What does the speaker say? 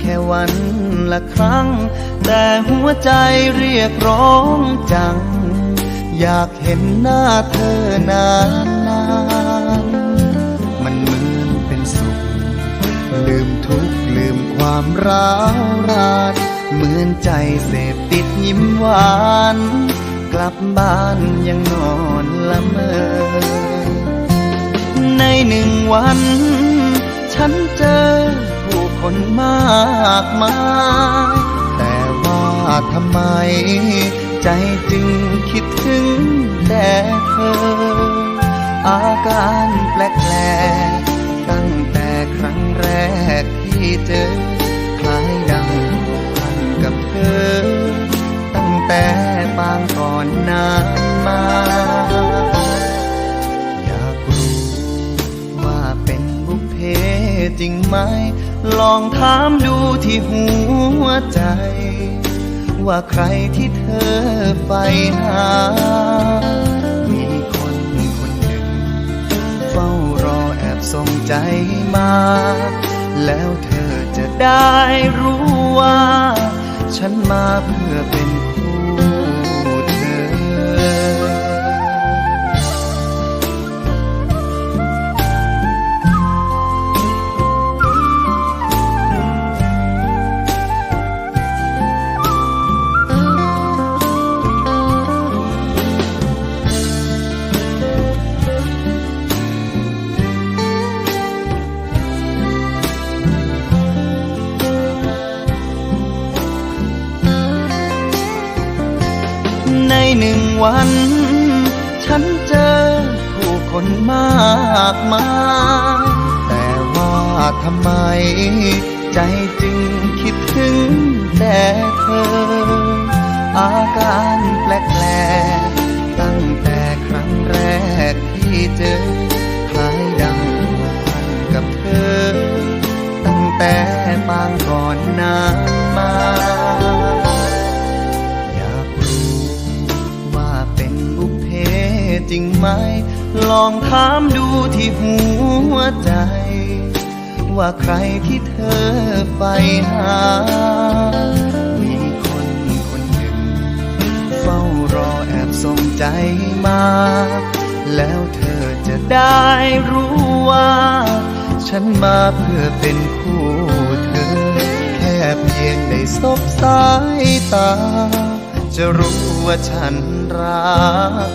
แค่วันละครั้ง แต่หัวใจเรียกร้องจัง อยากเห็นหน้าเธอนานนานๆมันเหมือนเป็นสุข ลืมทุกข์ลืมความร้าวรานเหมือนใจเสพติดยิ้มหวาน กลับบ้านยังนอนละเมอ ในหนึ่งวัน ฉันเจอ คนมากมายแต่ว่าทำไม ใจจึงคิดถึงแต่เธอ อาการแปลกๆตั้งแต่ครั้งแรกที่เจอคล้ายดังพันกับเธอ ตั้งแต่ปางก่อนนา จริงไหม ลองถามดูที่หัวใจ ว่าใครที่เธอใฝ่หา มีคนคนหนึ่ง เฝ้ารอแอบส่งใจมา แล้วเธอจะได้รู้ว่า ฉันมาเพื่อเป็นคู่ หนึ่งวัน ฉันเจอผู้คนมากมายแต่ว่าทำไม ใจจึงคิดถึงแต่เธอ อาการแปลกๆตั้งแต่ครั้งแรกที่เจอคล้ายดังพันกับเธอ ตั้งแต่ปางก่อนนานมา จริงไหม ลองถามดูที่หัวใจ ว่าใครที่เธอใฝ่หา มีคนคนหนึ่ง เฝ้ารอแอบส่งใจมา แล้วเธอจะได้รู้ว่า ฉันมาเพื่อเป็นคู่เธอ แค่เพียงได้สบสายตาจะรู้ว่าฉันรัก